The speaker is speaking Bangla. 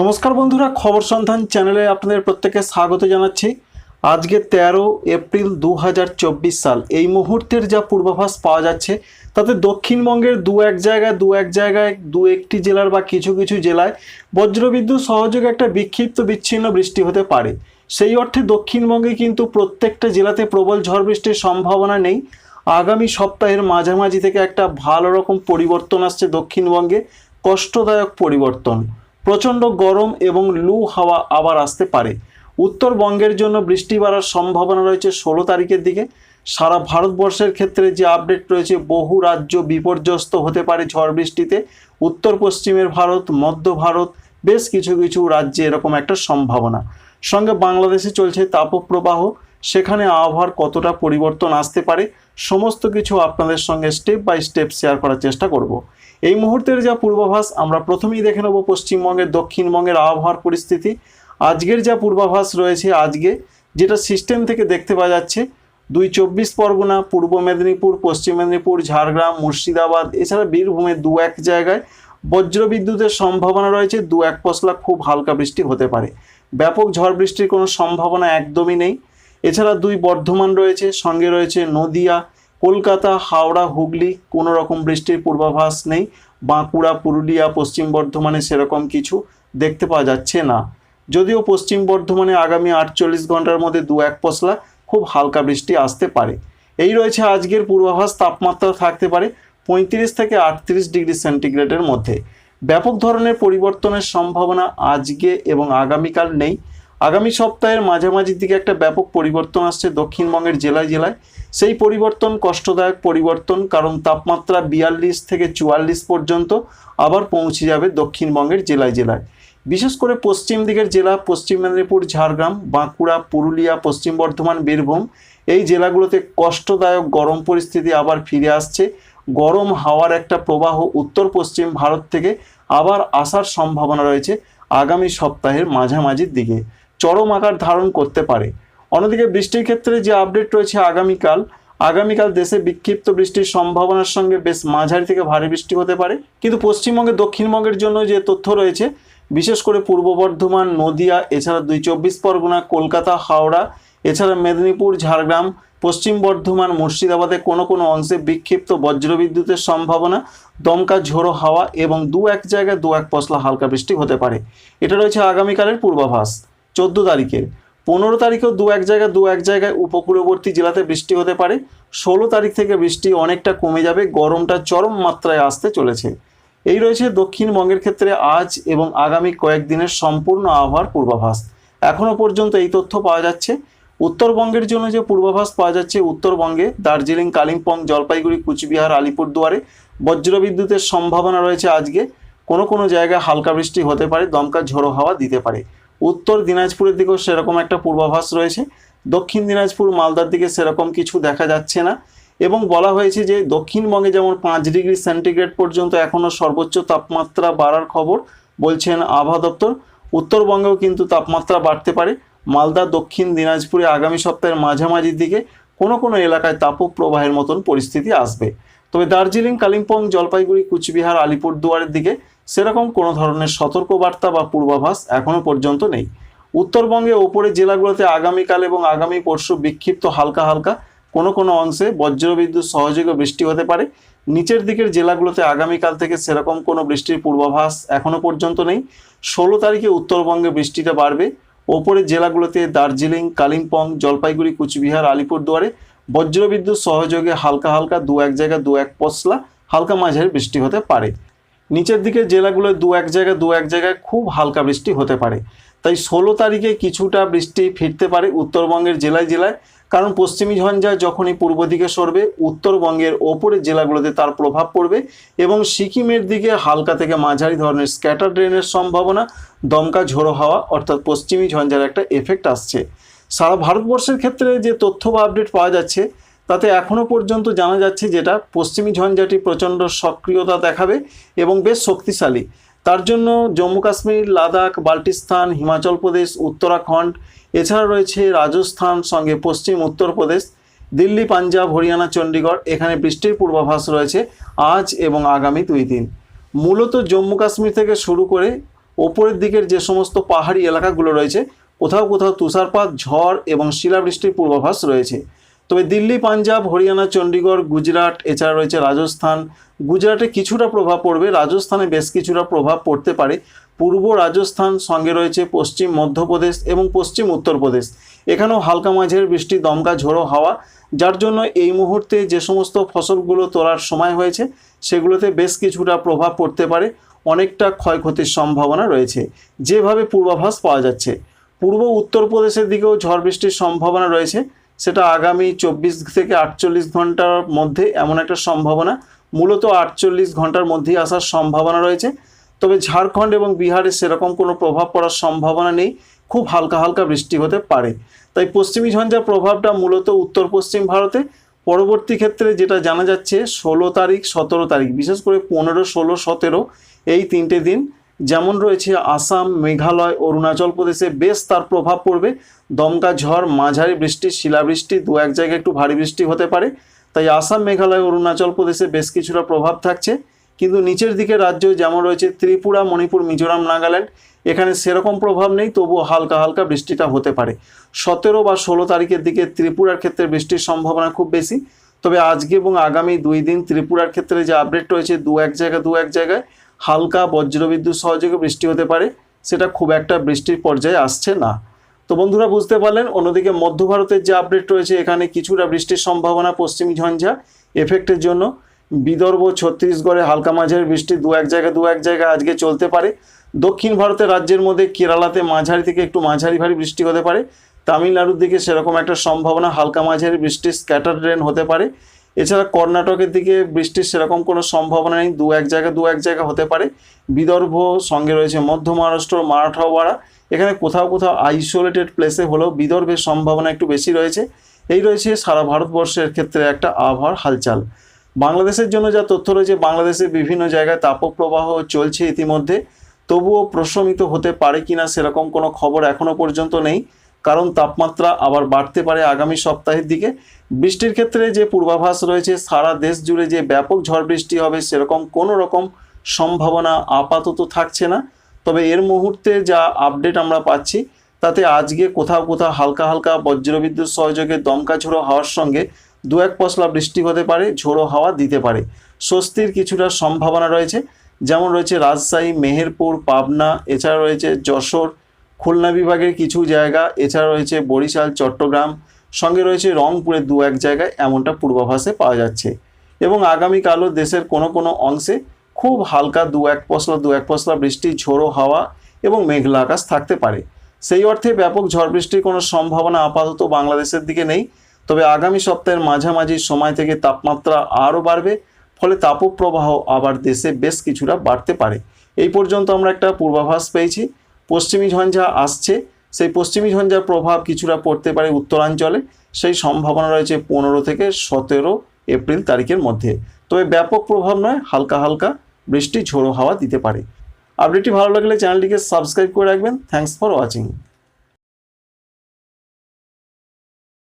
নমস্কার বন্ধুরা, খবর সন্ধান চ্যানেলে আপনাদের প্রত্যেকে স্বাগত জানাচ্ছি। আজকে তেরো এপ্রিল দু হাজার চব্বিশ সাল, এই মুহূর্তের যা পূর্বাভাস পাওয়া যাচ্ছে, তাতে দক্ষিণবঙ্গের দু এক জায়গায়, দু এক জায়গায়, দু একটি জেলার বা কিছু কিছু জেলায় বজ্রবিদ্যুৎ সহযোগে একটা বিক্ষিপ্ত বিচ্ছিন্ন বৃষ্টি হতে পারে। সেই অর্থে দক্ষিণবঙ্গে কিন্তু প্রত্যেকটা জেলাতে প্রবল ঝড় বৃষ্টির সম্ভাবনা নেই। আগামী সপ্তাহের মাঝামাঝি থেকে একটা ভালো রকম পরিবর্তন আসছে দক্ষিণবঙ্গে, কষ্টদায়ক পরিবর্তন। প্রচণ্ড গরম এবং লু হাওয়া আবার আসতে পারে। উত্তরবঙ্গের জন্য বৃষ্টি বাড়ার সম্ভাবনা রয়েছে ষোলো তারিখের দিকে। সারা ভারতবর্ষের ক্ষেত্রে যে আপডেট রয়েছে, বহু রাজ্য বিপর্যস্ত হতে পারে ঝড় বৃষ্টিতে। উত্তর পশ্চিমের ভারত, মধ্য ভারত, বেশ কিছু কিছু রাজ্যে এরকম একটা সম্ভাবনা। সঙ্গে বাংলাদেশে চলছে তাপপ্রবাহ। সেখানে আবহাওয়ার কতটা পরিবর্তন আসতে পারে, সমস্ত কিছু আপনাদের সঙ্গে স্টেপ বাই স্টেপ শেয়ার করার চেষ্টা করব। এই মুহূর্তের যা পূর্বাভাস, আমরা প্রথমেই দেখে নেব পশ্চিমবঙ্গের, দক্ষিণবঙ্গের আবহাওয়ার পরিস্থিতি। আজকের যা পূর্বাভাস রয়েছে আজকে, যেটা সিস্টেম থেকে দেখতে পাওয়া যাচ্ছে, দুই চব্বিশ পরগনা, পূর্ব মেদিনীপুর, পশ্চিম মেদিনীপুর, ঝাড়গ্রাম, মুর্শিদাবাদ, এছাড়া বীরভূমের দু এক জায়গায় বজ্রবিদ্যুতের সম্ভাবনা রয়েছে, দু এক পশলা খুব হালকা বৃষ্টি হতে পারে। ব্যাপক ঝড় বৃষ্টির কোনো সম্ভাবনা একদমই নেই। এছাড়া দুই বর্ধমান রয়েছে, সঙ্গে রয়েছে নদিয়া কলকাতা, হাওড়া, হুগলি, কোনো রকম বৃষ্টির পূর্বাভাস নেই। বাঁকুড়া, পুরুলিয়া, পশ্চিম বর্ধমানে সেরকম কিছু দেখতে পাওয়া যাচ্ছে না। যদিও পশ্চিম বর্ধমানে আগামী আটচল্লিশ ঘণ্টার মধ্যে দু এক পশলা খুব হালকা বৃষ্টি আসতে পারে। এই রয়েছে আজকের পূর্বাভাস, তাপমাত্রা থাকতে পারে পঁয়ত্রিশ থেকে আটত্রিশ ডিগ্রি সেন্টিগ্রেডের মধ্যে। ব্যাপক ধরনের পরিবর্তনের সম্ভাবনা আজকে এবং আগামীকাল নেই। আগামী সপ্তাহের মাঝামাঝির দিকে একটা ব্যাপক পরিবর্তন আসছে দক্ষিণবঙ্গের জেলায় জেলায়। সেই পরিবর্তন, কষ্টদায়ক পরিবর্তন, কারণ তাপমাত্রা বিয়াল্লিশ থেকে চুয়াল্লিশ পর্যন্ত আবার পৌঁছে যাবে দক্ষিণবঙ্গের জেলায় জেলায়। বিশেষ করে পশ্চিম দিকের জেলা, পশ্চিম মেদিনীপুর, ঝাড়গ্রাম, বাঁকুড়া, পুরুলিয়া, পশ্চিম বর্ধমান, বীরভূম, এই জেলাগুলোতে কষ্টদায়ক গরম পরিস্থিতি আবার ফিরে আসছে। গরম হাওয়ার একটা প্রবাহ উত্তর পশ্চিম ভারত থেকে আবার আসার সম্ভাবনা রয়েছে আগামী সপ্তাহের মাঝামাঝির দিকে। চরম আকার ধারণ করতে পারে। অন্যদিকে বৃষ্টির ক্ষেত্রে যে আপডেট রয়েছে আগামীকাল আগামীকাল দেশে বিক্ষিপ্ত বৃষ্টির সম্ভাবনার সঙ্গে বেশ মাঝারি থেকে ভারী বৃষ্টি হতে পারে। কিন্তু পশ্চিমবঙ্গে, দক্ষিণবঙ্গের জন্য যে তথ্য রয়েছে, বিশেষ করে পূর্ব বর্ধমান, নদিয়া, এছাড়া দুই চব্বিশ পরগনা, কলকাতা, হাওড়া, এছাড়া মেদিনীপুর, ঝাড়গ্রাম, পশ্চিম বর্ধমান, মুর্শিদাবাদে কোনো কোনো অংশে বিক্ষিপ্ত বজ্রবিদ্যুতের সম্ভাবনা, দমকা, ঝোড়ো হাওয়া এবং দু এক জায়গায় দু এক পশলা হালকা বৃষ্টি হতে পারে। এটা রয়েছে আগামীকালের পূর্বাভাস। চোদ্দ তারিখের পনেরো তারিখেও দু এক জায়গায়, দু এক জায়গায় উপকূলবর্তী জেলাতে বৃষ্টি হতে পারে। ষোলো তারিখ থেকে বৃষ্টি অনেকটা কমে যাবে, গরমটা চরম মাত্রায় আসতে চলেছে। এই রয়েছে দক্ষিণবঙ্গের ক্ষেত্রে আজ এবং আগামী কয়েকদিনের সম্পূর্ণ আবহাওয়ার পূর্বাভাস। এখনও পর্যন্ত এই তথ্য পাওয়া যাচ্ছে। উত্তরবঙ্গের জন্য যে পূর্বাভাস পাওয়া যাচ্ছে, উত্তরবঙ্গে দার্জিলিং, কালিম্পং, জলপাইগুড়ি, কুচবিহার, আলিপুরদুয়ারে বজ্রবিদ্যুতের সম্ভাবনা রয়েছে আজকে। কোনো কোনো জায়গায় হালকা বৃষ্টি হতে পারে, দমকা ঝোড়ো হাওয়া দিতে পারে। উত্তর দিনাজপুরের দিকেও সেরকম একটা পূর্বাভাস রয়েছে। দক্ষিণ দিনাজপুর, মালদার দিকে সেরকম কিছু দেখা যাচ্ছে না। এবং বলা হয়েছে যে, দক্ষিণবঙ্গে যেমন পাঁচ ডিগ্রি সেন্টিগ্রেড পর্যন্ত এখনও সর্বোচ্চ তাপমাত্রা বাড়ার খবর বলছেন আবহাওয়া দপ্তর, উত্তরবঙ্গেও কিন্তু তাপমাত্রা বাড়তে পারে। মালদা, দক্ষিণ দিনাজপুরে আগামী সপ্তাহের মাঝামাঝির দিকে কোনো কোনো এলাকায় তাপপ্রবাহের মতন পরিস্থিতি আসবে। তবে দার্জিলিং, কালিম্পং, জলপাইগুড়ি, কুচবিহার, আলিপুরদুয়ারের দিকে সেরকম কোনো ধরনের সতর্কবার্তা বা পূর্বাভাস এখনও পর্যন্ত নেই। উত্তরবঙ্গে ওপরের জেলাগুলোতে আগামীকাল এবং আগামী পরশু বিক্ষিপ্ত হালকা হালকা কোনো কোনো অংশে বজ্রবিদ্যুৎ সহযোগে বৃষ্টি হতে পারে। নিচের দিকের জেলাগুলোতে আগামীকাল থেকে সেরকম কোনো বৃষ্টির পূর্বাভাস এখনও পর্যন্ত নেই। ষোলো তারিখে উত্তরবঙ্গে বৃষ্টিটা বাড়বে। ওপরের জেলাগুলোতে দার্জিলিং, কালিম্পং, জলপাইগুড়ি, কুচবিহার, আলিপুরদুয়ারে বজ্রবিদ্যুৎ সহযোগে হালকা হালকা দু এক জায়গায় দু এক পশলা হালকা মাঝারি বৃষ্টি হতে পারে। নিচের দিকে জেলাগুলোয় দু এক জায়গায়, দু এক জায়গায় খুব হালকা বৃষ্টি হতে পারে। তাই ষোলো তারিখে কিছুটা বৃষ্টি ফিরতে পারে উত্তরবঙ্গের জেলায় জেলায়, কারণ পশ্চিমী ঝঞ্ঝা যখনই পূর্ব দিকে সরবে, উত্তরবঙ্গের ওপরের জেলাগুলোতে তার প্রভাব পড়বে এবং সিকিমের দিকে হালকা থেকে মাঝারি ধরনের স্ক্যাটার ড্রেনের সম্ভাবনা, দমকা ঝোড়ো হাওয়া অর্থাৎ পশ্চিমী ঝঞ্ঝার একটা এফেক্ট আসছে। সারা ভারতবর্ষের ক্ষেত্রে যে তথ্য বা আপডেট পাওয়া যাচ্ছে তাতে এখনও পর্যন্ত জানা যাচ্ছে যেটা পশ্চিমী ঝঞ্ঝাটি প্রচণ্ড সক্রিয়তা দেখাবে এবং বেশ শক্তিশালী। তার জন্য জম্মু কাশ্মীর, লাদাখ, বাল্টিস্তান, হিমাচল প্রদেশ, উত্তরাখণ্ড, এছাড়া রয়েছে রাজস্থান, সঙ্গে পশ্চিম উত্তরপ্রদেশ দিল্লি, পাঞ্জাব, হরিয়ানা, চণ্ডীগড়, এখানে বৃষ্টির পূর্বাভাস রয়েছে আজ এবং আগামী দুই দিন। মূলত জম্মু কাশ্মীর থেকে শুরু করে ওপরের দিকের যে সমস্ত পাহাড়ি এলাকাগুলো রয়েছে, কোথাও কোথাও তুষারপাত, ঝড় এবং শিলাবৃষ্টির পূর্বাভাস রয়েছে। তবে দিল্লি, পাঞ্জাব, হরিয়ানা চণ্ডীগড় গুজরাট, এছাড়া রয়েছে রাজস্থান। গুজরাটে কিছুটা প্রভাব পড়বে। রাজস্থানে বেশ কিছুটা প্রভাব পড়তে পারে। পূর্ব রাজস্থান, সঙ্গে রয়েছে পশ্চিম মধ্যপ্রদেশ এবং পশ্চিম উত্তরপ্রদেশ। এখানেও হালকা মাঝের বৃষ্টি, দমকা, ঝোড়ো হাওয়া, যার জন্য এই মুহূর্তে যে সমস্ত ফসলগুলো তোলার সময় হয়েছে, সেগুলোতে বেশ কিছুটা প্রভাব পড়তে পারে। অনেকটা ক্ষয়ক্ষতির সম্ভাবনা রয়েছে। যেভাবে পূর্বাভাস পাওয়া যাচ্ছে, পূর্ব উত্তরপ্রদেশের দিকেও ঝড় বৃষ্টির সম্ভাবনা রয়েছে। সেটা আগামী চব্বিশ থেকে আটচল্লিশ ঘণ্টার মধ্যে এমন একটা সম্ভাবনা। মূলত আটচল্লিশ ঘণ্টার মধ্যেই আসার সম্ভাবনা রয়েছে। তবে ঝাড়খণ্ড এবং বিহারে সেরকম কোনো প্রভাব পড়ার সম্ভাবনা নেই। খুব হালকা হালকা বৃষ্টি হতে পারে। তাই পশ্চিমী ঝঞ্ঝার প্রভাবটা মূলত উত্তর পশ্চিম ভারতে। পরবর্তী ক্ষেত্রে যেটা জানা যাচ্ছে, ষোলো তারিখ, সতেরো তারিখ, বিশেষ করে পনেরো, ষোলো, সতেরো এই তিনটে দিন। যেমন রয়েছে আসাম, মেঘালয়, অরুণাচল প্রদেশে বেশ তার প্রভাব পড়বে। দমকা ঝড়, মাঝারি বৃষ্টি, শিলাবৃষ্টি, দু এক জায়গায় একটু ভারী বৃষ্টি হতে পারে। তাই আসাম, মেঘালয়, অরুণাচল প্রদেশে বেশ কিছুটা প্রভাব থাকছে। কিন্তু নিচের দিকে রাজ্য যেমন রয়েছে ত্রিপুরা, মণিপুর, মিজোরাম, নাগাল্যান্ড, এখানে সেরকম প্রভাব নেই, তবুও হালকা হালকা বৃষ্টিটা হতে পারে। সতেরো বা ষোলো তারিখের দিকে ত্রিপুরার ক্ষেত্রে বৃষ্টির সম্ভাবনা খুব বেশি। তবে আজকে এবং আগামী দুই দিন ত্রিপুরার ক্ষেত্রে যে আপডেট রয়েছে দু এক জায়গায়, দু এক জায়গায় হালকা বজ্রবিদ্যুৎ সহযোগে বৃষ্টি হতে পারে, সেটা খুব একটা বৃষ্টির পর্যায়ে আসছে না। তো বন্ধুরা বুঝতে পারলেন, অন্যদিকে মধ্য ভারতের যে আপডেট রয়েছে, এখানে কিছুটা বৃষ্টির সম্ভাবনা পশ্চিমী ঝঞ্ঝা এফেক্টের জন্য। বিদর্ভ, ছত্তিশগড়ে হালকা মাঝারি বৃষ্টি দু এক জায়গায়, দু এক জায়গায় আজকে চলতে পারে। দক্ষিণ ভারতের রাজ্যের মধ্যে কেরালাতে মাঝারি থেকে একটু মাঝারি ভারী বৃষ্টি হতে পারে। তামিলনাড়ুর দিকে সেরকম একটা সম্ভাবনা, হালকা মাঝারি বৃষ্টির স্ক্যাটার রেন হতে পারে। এছাড়া কর্ণাটকের দিকে বৃষ্টির সেরকম কোনো সম্ভাবনা নেই, দু এক জায়গা, দু এক জায়গা হতে পারে। বিদর্ভ সঙ্গে রয়েছে মধ্য মহারাষ্ট্র, মারাঠাওয়াড়া। এখানে কোথাও কোথাও আইসোলেটেড প্লেসে হলেও বিদর্ভের সম্ভাবনা একটু বেশি রয়েছে। এই রয়েছে সারা ভারতবর্ষের ক্ষেত্রে একটা আবহাওয়ার হালচাল। বাংলাদেশের জন্য যা তথ্য রয়েছে, বাংলাদেশের বিভিন্ন জায়গায় তাপপ্রবাহ চলছে ইতিমধ্যে। তবুও প্রশমিত হতে পারে কিনা সেরকম কোনো খবর এখনও পর্যন্ত নেই। কারণ তাপমাত্রা আবার বাড়তে পারে আগামী সপ্তাহের দিকে। বৃষ্টির ক্ষেত্রে যে পূর্বাভাস রয়েছে, সারা দেশ জুড়ে যে ব্যাপক ঝড় বৃষ্টি হবে, সেরকম কোনো রকম সম্ভাবনা আপাতত থাকছে না। তবে এর মুহূর্তে যা আপডেট আমরা পাচ্ছি, তাতে আজকে কোথাও কোথাও হালকা হালকা বজ্রবিদ্যুৎ সহযোগে দমকা ঝোড়ো হাওয়ার সঙ্গে দু এক পশলা বৃষ্টি হতে পারে, ঝোড়ো হাওয়া দিতে পারে। স্বস্তির কিছুটা সম্ভাবনা রয়েছে, যেমন রয়েছে রাজশাহী, মেহেরপুর, পাবনা, এছাড়া রয়েছে যশোর খুলনা বিভাগের কিছু জায়গা, এছাড়া রয়েছে বরিশাল, চট্টগ্রাম, সঙ্গে রয়েছে রংপুরের দু এক জায়গায় এমনটা পূর্বাভাসে পাওয়া যাচ্ছে। এবং আগামীকালও দেশের কোনো কোনো অংশে খুব হালকা দু এক পশলা, দু এক পশলা বৃষ্টি, ঝোড়ো হাওয়া এবং মেঘলা আকাশ থাকতে পারে। সেই অর্থে ব্যাপক ঝড় বৃষ্টির কোনো সম্ভাবনা আপাতত বাংলাদেশের দিকে নেই। তবে আগামী সপ্তাহের মাঝামাঝি সময় থেকে তাপমাত্রা আরও বাড়বে, ফলে তাপপ্রবাহ আবার দেশে বেশ কিছুটা বাড়তে পারে। এই পর্যন্ত আমরা একটা পূর্বাভাস পেয়েছি। পশ্চিমী ঝঞ্ঝা আসছে। সেই পশ্চিমী ঝঞ্ঝার প্রভাব কিছুটা পড়তে পারে উত্তরাঞ্চলে। সেই সম্ভাবনা রয়েছে পনেরো থেকে সতেরো এপ্রিল তারিখের মধ্যে। তবে ব্যাপক প্রভাব নয়, হালকা হালকা বৃষ্টি ঝোড়ো হাওয়া দিতে পারে। আপডেটটি ভালো লাগলে চ্যানেলটিকে সাবস্ক্রাইব করে রাখবেন। Thanks for watching.